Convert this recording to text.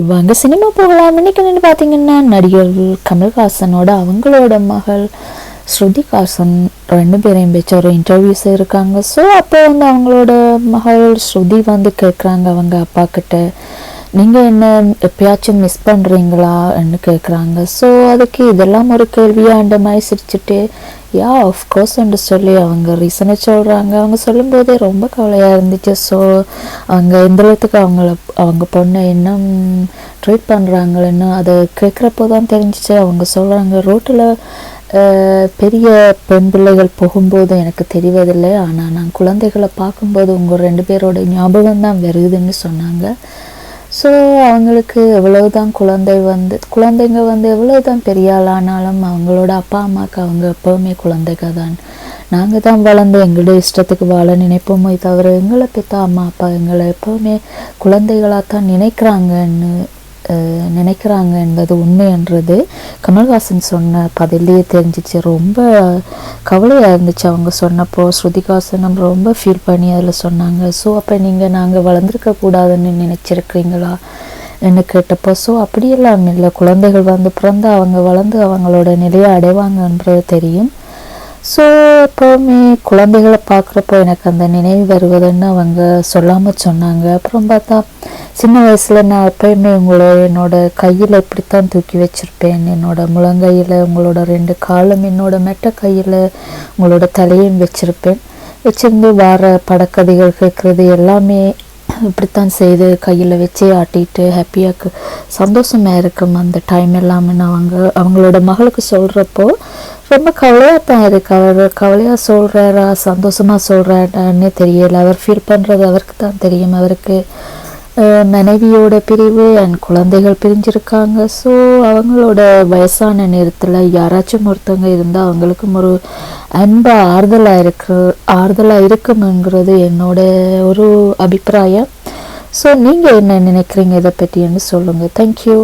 வாங்க சினிமா போகலாம் இன்னைக்கு வந்து பார்த்தீங்கன்னா நடிகர் கமல்ஹாசனோட அவங்களோட மகள் ஸ்ருதிகாசன் ரெண்டு பேரையும் வச்சு ஒரு இன்டர்வியூஸ் இருக்காங்க ஸோ அப்போ வந்து அவங்களோட மகள் ஸ்ருதி வந்து கேட்குறாங்க அவங்க அப்பா கிட்ட. நீங்கள் என்ன எப்பயாச்சும் மிஸ் பண்ணுறீங்களான்னு கேட்குறாங்க ஸோ அதுக்கு இதெல்லாம் ஒரு கேள்வியாக அந்த மாதிரி சிரிச்சுட்டு யா ஆஃப்கோர்ஸ்ன்னு சொல்லி அவங்க ரீசனை சொல்கிறாங்க அவங்க சொல்லும்போதே ரொம்ப கவலையாக இருந்துச்சு. ஸோ அவங்க எந்தளவுக்கு அவங்கள அவங்க பொண்ணை இன்னும் ட்ரீட் பண்ணுறாங்களேன்னு அதை கேட்குறப்போ தான் தெரிஞ்சிச்சு. அவங்க சொல்கிறாங்க ரோட்டில் பெரிய பெண் பிள்ளைகள் போகும்போது எனக்கு தெரிவதில்லை. ஆனால் நான் குழந்தைகளை பார்க்கும்போது உங்கள் ரெண்டு பேரோட ஞாபகம் தான் வருதுன்னு சொன்னாங்க. ஸோ அவங்களுக்கு எவ்வளவுதான் குழந்தை வந்து குழந்தைங்க வந்து எவ்வளவுதான் பெரிய ஆளானாலும் அவங்களோட அப்பா அம்மாவுக்கு அவங்க எப்போவுமே குழந்தைங்க தான் நாங்கள் தான் வளர்ந்து எங்களோட இஷ்டத்துக்கு வாழ நினைப்போமே தவிர எங்களை பெற்ற அம்மா அப்பா எங்களை எப்போவுமே குழந்தைகளாக தான் நினைக்கிறாங்கன்னு நினைக்கிறாங்க என்பது உண்மை என்றது. கமல்ஹாசன் சொன்ன பதிலேயே தெரிஞ்சிச்சு. ரொம்ப கவலையாக இருந்துச்சு அவங்க சொன்னப்போ. ஸ்ருதிகாசனம் ரொம்ப ஃபீல் பண்ணி அதில் சொன்னாங்க. ஸோ அப்போ நீங்கள் நாங்கள் வளர்ந்துருக்க கூடாதுன்னு நினச்சிருக்கிறீங்களா? என்ன கேட்டப்போ ஸோ அப்படியெல்லாம் இல்லை. குழந்தைகள் வந்து பிறந்து அவங்க வளர்ந்து அவங்களோட நிலையை அடைவாங்கன்றது தெரியும். ஸோ எப்போவுமே குழந்தைகளை பார்க்குறப்போ எனக்கு அந்த நினைவு வருவதுன்னு அவங்க சொல்லாமல் சொன்னாங்க. அப்புறம் பார்த்தா சின்ன வயசில் நான் எப்பயுமே உங்களை என்னோட கையில் இப்படித்தான் தூக்கி வச்சுருப்பேன். என்னோட முழங்கையில் உங்களோட ரெண்டு காலும் என்னோட மெட்ட கையில் உங்களோட தலையும் வச்சுருப்பேன். வச்சுருந்து வார படக்கதைகள் கேட்குறது எல்லாமே இப்படித்தான் செய்து கையில் வச்சே ஆட்டிட்டு ஹாப்பியாக சந்தோஷமாக இருக்கும் அந்த டைம் எல்லாமே நான் அவங்க அவங்களோட மகளுக்கு சொல்கிறப்போ ரொம்ப கவலையாக தான் இருக்கு. அவர் கவலையாக சொல்கிறாரா சந்தோஷமாக சொல்கிறாரான்னே தெரியல. அவர் ஃபீல் பண்ணுறது அவருக்கு தான் தெரியும். அவருக்கு மனைவியோட பிரிவு அண்ட் குழந்தைகள் பிரிஞ்சிருக்காங்க. ஸோ அவங்களோட வயசான நேரத்தில் யாராச்சும் ஒருத்தவங்க இருந்தால் அவங்களுக்கும் ஒரு அன்பாக ஆறுதலாக இருக்கு ஆறுதலாக இருக்கும்ங்கிறது என்னோட ஒரு அபிப்பிராயம். ஸோ நீங்கள் என்ன நினைக்கிறீங்க? இதை பற்றின்னு சொல்லுங்கள் தேங்க்யூ